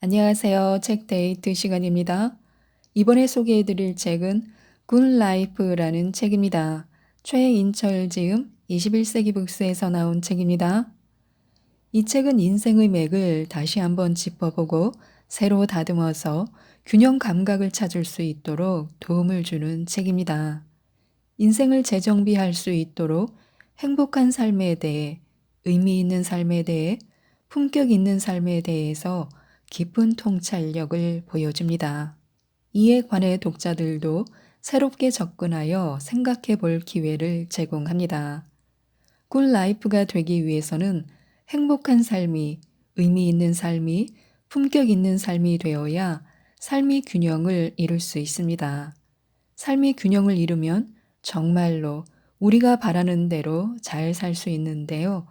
안녕하세요. 책 데이트 시간입니다. 이번에 소개해 드릴 책은 굿 라이프라는 책입니다. 최인철 지음 21세기 북스에서 나온 책입니다. 이 책은 인생의 맥을 다시 한번 짚어보고 새로 다듬어서 균형 감각을 찾을 수 있도록 도움을 주는 책입니다. 인생을 재정비할 수 있도록 행복한 삶에 대해, 의미 있는 삶에 대해, 품격 있는 삶에 대해서 깊은 통찰력을 보여줍니다. 이에 관해 독자들도 새롭게 접근하여 생각해 볼 기회를 제공합니다. 굿 라이프가 되기 위해서는 행복한 삶이, 의미 있는 삶이, 품격 있는 삶이 되어야 삶이 균형을 이룰 수 있습니다. 삶이 균형을 이루면 정말로 우리가 바라는 대로 잘 살 수 있는데요.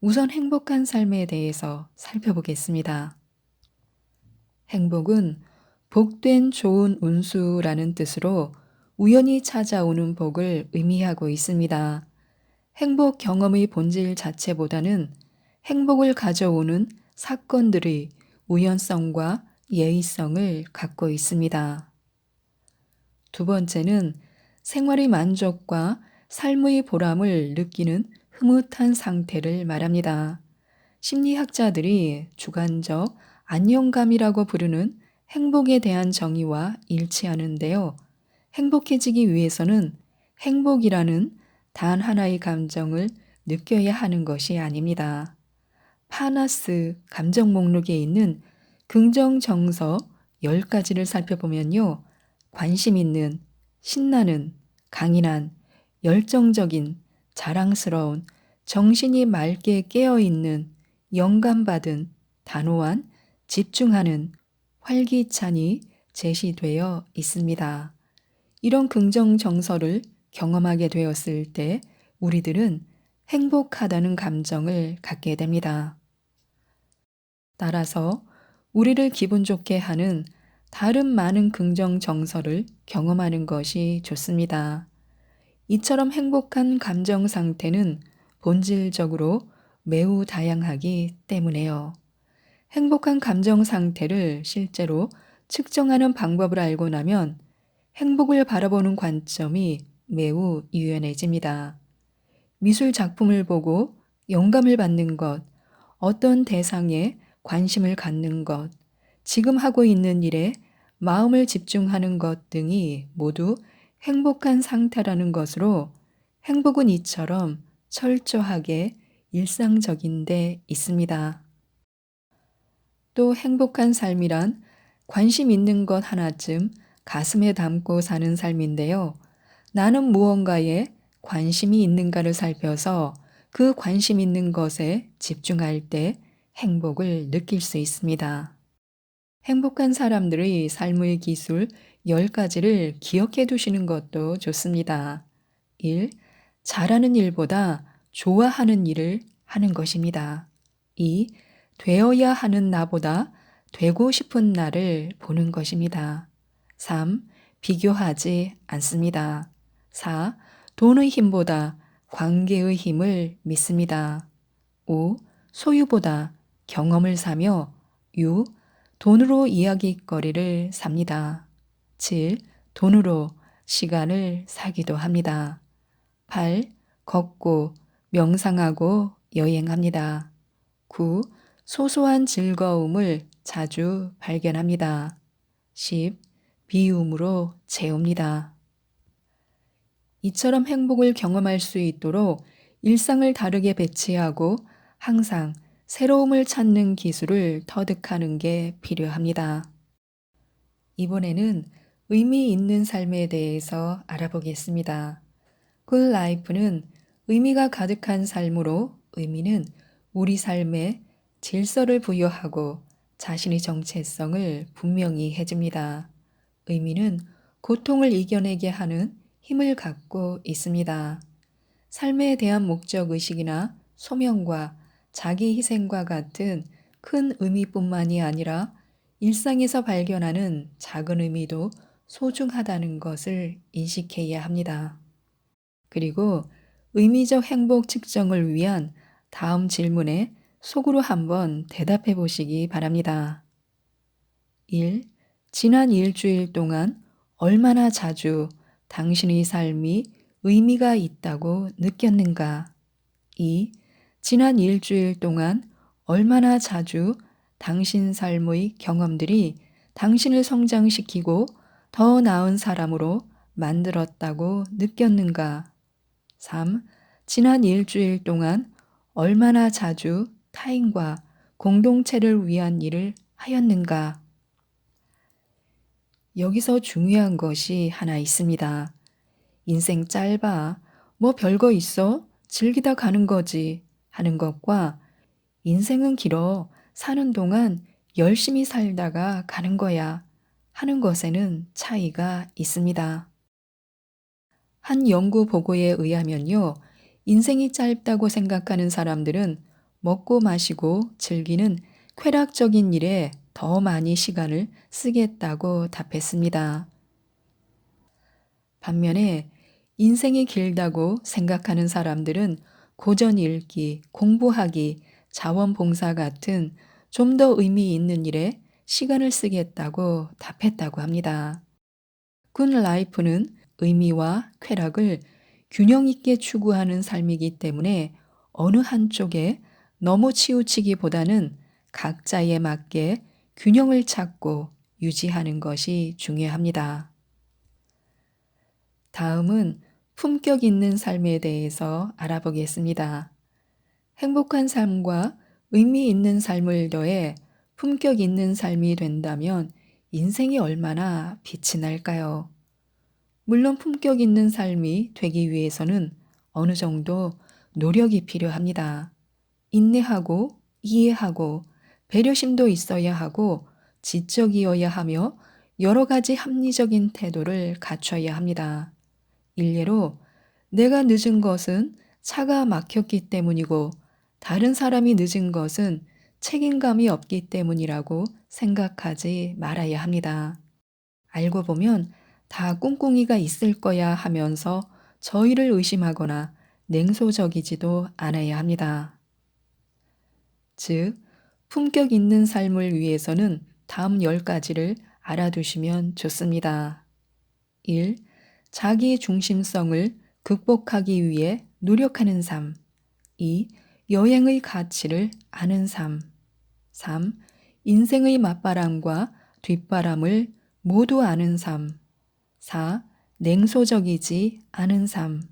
우선 행복한 삶에 대해서 살펴보겠습니다. 행복은 복된 좋은 운수라는 뜻으로 우연히 찾아오는 복을 의미하고 있습니다. 행복 경험의 본질 자체보다는 행복을 가져오는 사건들의 우연성과 예의성을 갖고 있습니다. 두 번째는 생활의 만족과 삶의 보람을 느끼는 흐뭇한 상태를 말합니다. 심리학자들이 주관적 안녕감이라고 부르는 행복에 대한 정의와 일치하는데요. 행복해지기 위해서는 행복이라는 단 하나의 감정을 느껴야 하는 것이 아닙니다. 파나스 감정 목록에 있는 긍정 정서 10가지를 살펴보면요. 관심 있는, 신나는, 강인한, 열정적인, 자랑스러운, 정신이 맑게 깨어 있는, 영감받은, 단호한, 집중하는, 활기찬이 제시되어 있습니다. 이런 긍정 정서를 경험하게 되었을 때 우리들은 행복하다는 감정을 갖게 됩니다. 따라서 우리를 기분 좋게 하는 다른 많은 긍정 정서를 경험하는 것이 좋습니다. 이처럼 행복한 감정 상태는 본질적으로 매우 다양하기 때문에요. 행복한 감정 상태를 실제로 측정하는 방법을 알고 나면 행복을 바라보는 관점이 매우 유연해집니다. 미술 작품을 보고 영감을 받는 것, 어떤 대상에 관심을 갖는 것, 지금 하고 있는 일에 마음을 집중하는 것 등이 모두 행복한 상태라는 것으로 행복은 이처럼 철저하게 일상적인 데 있습니다. 또 행복한 삶이란 관심 있는 것 하나쯤 가슴에 담고 사는 삶인데요. 나는 무언가에 관심이 있는가를 살펴서 그 관심 있는 것에 집중할 때 행복을 느낄 수 있습니다. 행복한 사람들의 삶의 기술 10가지를 기억해 두시는 것도 좋습니다. 1. 잘하는 일보다 좋아하는 일을 하는 것입니다. 2. 되어야 하는 나보다 되고 싶은 나를 보는 것입니다. 3. 비교하지 않습니다. 4. 돈의 힘보다 관계의 힘을 믿습니다. 5. 소유보다 경험을 사며 6. 돈으로 이야기거리를 삽니다. 7. 돈으로 시간을 사기도 합니다. 8. 걷고 명상하고 여행합니다. 9. 소소한 즐거움을 자주 발견합니다. 10. 비움으로 채웁니다. 이처럼 행복을 경험할 수 있도록 일상을 다르게 배치하고 항상 새로움을 찾는 기술을 터득하는 게 필요합니다. 이번에는 의미 있는 삶에 대해서 알아보겠습니다. 굿 라이프는 의미가 가득한 삶으로 의미는 우리 삶에 질서를 부여하고 자신의 정체성을 분명히 해줍니다. 의미는 고통을 이겨내게 하는 힘을 갖고 있습니다. 삶에 대한 목적 의식이나 소명과 자기 희생과 같은 큰 의미뿐만이 아니라 일상에서 발견하는 작은 의미도 소중하다는 것을 인식해야 합니다. 그리고 의미적 행복 측정을 위한 다음 질문에 속으로 한번 대답해 보시기 바랍니다. 1. 지난 일주일 동안 얼마나 자주 당신의 삶이 의미가 있다고 느꼈는가? 2. 지난 일주일 동안 얼마나 자주 당신 삶의 경험들이 당신을 성장시키고 더 나은 사람으로 만들었다고 느꼈는가? 3. 지난 일주일 동안 얼마나 자주 타인과 공동체를 위한 일을 하였는가? 여기서 중요한 것이 하나 있습니다. 인생 짧아. 뭐 별거 있어? 즐기다 가는 거지. 하는 것과 인생은 길어. 사는 동안 열심히 살다가 가는 거야. 하는 것에는 차이가 있습니다. 한 연구 보고에 의하면요. 인생이 짧다고 생각하는 사람들은 먹고 마시고 즐기는 쾌락적인 일에 더 많이 시간을 쓰겠다고 답했습니다. 반면에 인생이 길다고 생각하는 사람들은 고전 읽기, 공부하기, 자원봉사 같은 좀 더 의미 있는 일에 시간을 쓰겠다고 답했다고 합니다. 군 라이프는 의미와 쾌락을 균형 있게 추구하는 삶이기 때문에 어느 한쪽에 너무 치우치기보다는 각자에 맞게 균형을 찾고 유지하는 것이 중요합니다. 다음은 품격 있는 삶에 대해서 알아보겠습니다. 행복한 삶과 의미 있는 삶을 더해 품격 있는 삶이 된다면 인생이 얼마나 빛이 날까요? 물론 품격 있는 삶이 되기 위해서는 어느 정도 노력이 필요합니다. 인내하고 이해하고 배려심도 있어야 하고 지적이어야 하며 여러 가지 합리적인 태도를 갖춰야 합니다. 일례로 내가 늦은 것은 차가 막혔기 때문이고 다른 사람이 늦은 것은 책임감이 없기 때문이라고 생각하지 말아야 합니다. 알고 보면 다 꿍꿍이가 있을 거야 하면서 저희를 의심하거나 냉소적이지도 않아야 합니다. 즉, 품격 있는 삶을 위해서는 다음 10가지를 알아두시면 좋습니다. 1. 자기 중심성을 극복하기 위해 노력하는 삶. 2. 여행의 가치를 아는 삶. 3. 인생의 맞바람과 뒷바람을 모두 아는 삶. 4. 냉소적이지 않은 삶.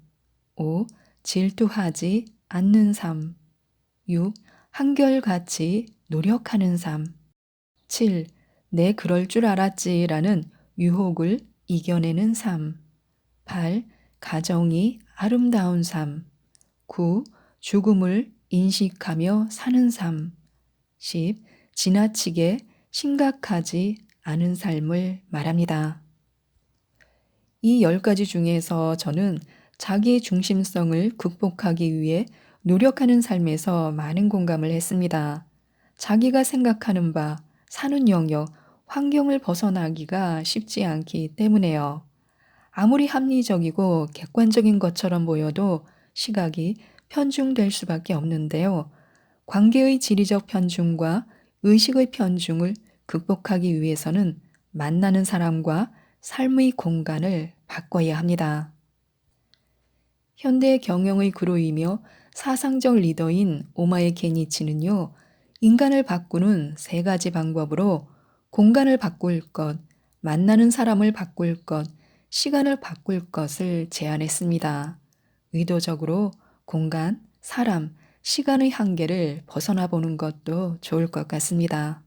5. 질투하지 않는 삶. 6. 한결같이 노력하는 삶. 7. 내 그럴 줄 알았지 라는 유혹을 이겨내는 삶. 8. 가정이 아름다운 삶. 9. 죽음을 인식하며 사는 삶. 10. 지나치게 심각하지 않은 삶을 말합니다. 이 10가지 중에서 저는 자기 중심성을 극복하기 위해 노력하는 삶에서 많은 공감을 했습니다. 자기가 생각하는 바, 사는 영역, 환경을 벗어나기가 쉽지 않기 때문에요. 아무리 합리적이고 객관적인 것처럼 보여도 시각이 편중될 수밖에 없는데요. 관계의 지리적 편중과 의식의 편중을 극복하기 위해서는 만나는 사람과 삶의 공간을 바꿔야 합니다. 현대 경영의 그루이며 사상적 리더인 오마의 게니치는요, 인간을 바꾸는 세 가지 방법으로 공간을 바꿀 것, 만나는 사람을 바꿀 것, 시간을 바꿀 것을 제안했습니다. 의도적으로 공간, 사람, 시간의 한계를 벗어나 보는 것도 좋을 것 같습니다.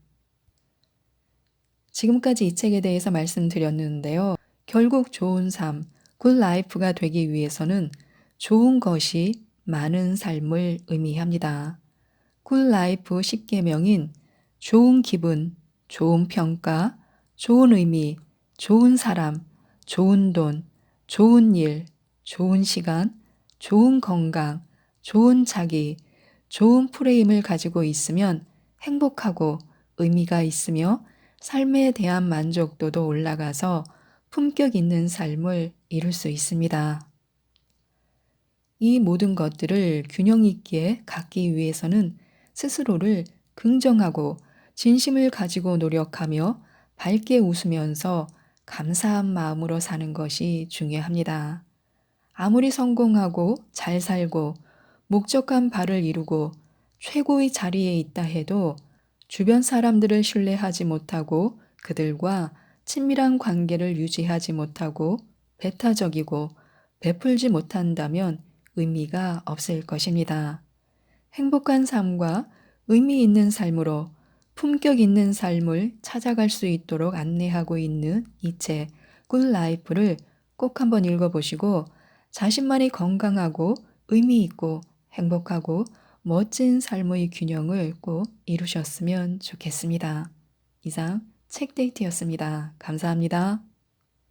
지금까지 이 책에 대해서 말씀드렸는데요. 결국 좋은 삶, 굿 라이프가 되기 위해서는 좋은 것이 많은 삶을 의미합니다. 굿 라이프 10계명인 좋은 기분, 좋은 평가, 좋은 의미, 좋은 사람, 좋은 돈, 좋은 일, 좋은 시간, 좋은 건강, 좋은 자기, 좋은 프레임을 가지고 있으면 행복하고 의미가 있으며 삶에 대한 만족도도 올라가서 품격 있는 삶을 이룰 수 있습니다. 이 모든 것들을 균형 있게 갖기 위해서는 스스로를 긍정하고 진심을 가지고 노력하며 밝게 웃으면서 감사한 마음으로 사는 것이 중요합니다. 아무리 성공하고 잘 살고 목적한 바를 이루고 최고의 자리에 있다 해도 주변 사람들을 신뢰하지 못하고 그들과 친밀한 관계를 유지하지 못하고 배타적이고 베풀지 못한다면 의미가 없을 것입니다. 행복한 삶과 의미 있는 삶으로 품격 있는 삶을 찾아갈 수 있도록 안내하고 있는 이 책, 굿라이프를 꼭 한번 읽어보시고 자신만이 건강하고 의미 있고 행복하고 멋진 삶의 균형을 꼭 이루셨으면 좋겠습니다. 이상 책 데이트였습니다. 감사합니다.